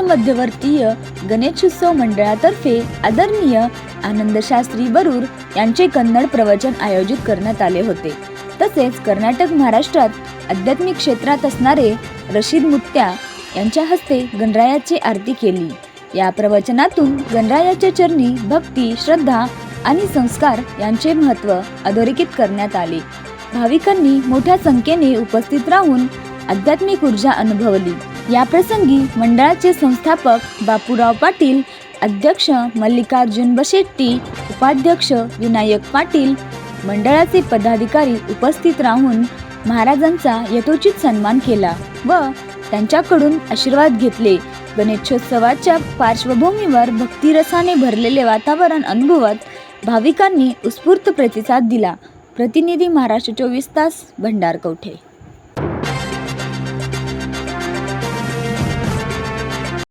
मध्यवर्तीय गणेशोत्सव मंडळातर्फे आदरणीय आनंदशास्त्री बरूर यांचे कन्नड प्रवचन आयोजित करण्यात आले होते. तसेच कर्नाटक महाराष्ट्रात आध्यात्मिक क्षेत्रात असणारे रशीद मुत्या यांच्या हस्ते गणरायाची आरती केली. या प्रवचनातून गणरायाच्या चरणी भक्ती श्रद्धा आणि संस्कार यांचे महत्त्व अधोरेखित करण्यात आले. भाविकांनी मोठ्या संख्येने उपस्थित राहून आध्यात्मिक ऊर्जा अनुभवली. या प्रसंगी मंडळाचे संस्थापक बापूराव पाटील अध्यक्ष मल्लिकार्जुन बशेट्टी उपाध्यक्ष विनायक पाटील मंडळाचे पदाधिकारी उपस्थित राहून महाराजांचा यथोचित सन्मान केला व त्यांच्याकडून आशीर्वाद घेतले. गणेशोत्सवाच्या पार्श्वभूमीवर भक्तिरसाने भरलेले वातावरण अनुभवत भाविकांनी उत्स्फूर्त प्रतिसाद दिला. प्रतिनिधी महाराष्ट्र चोवीस तास भंडारकवठे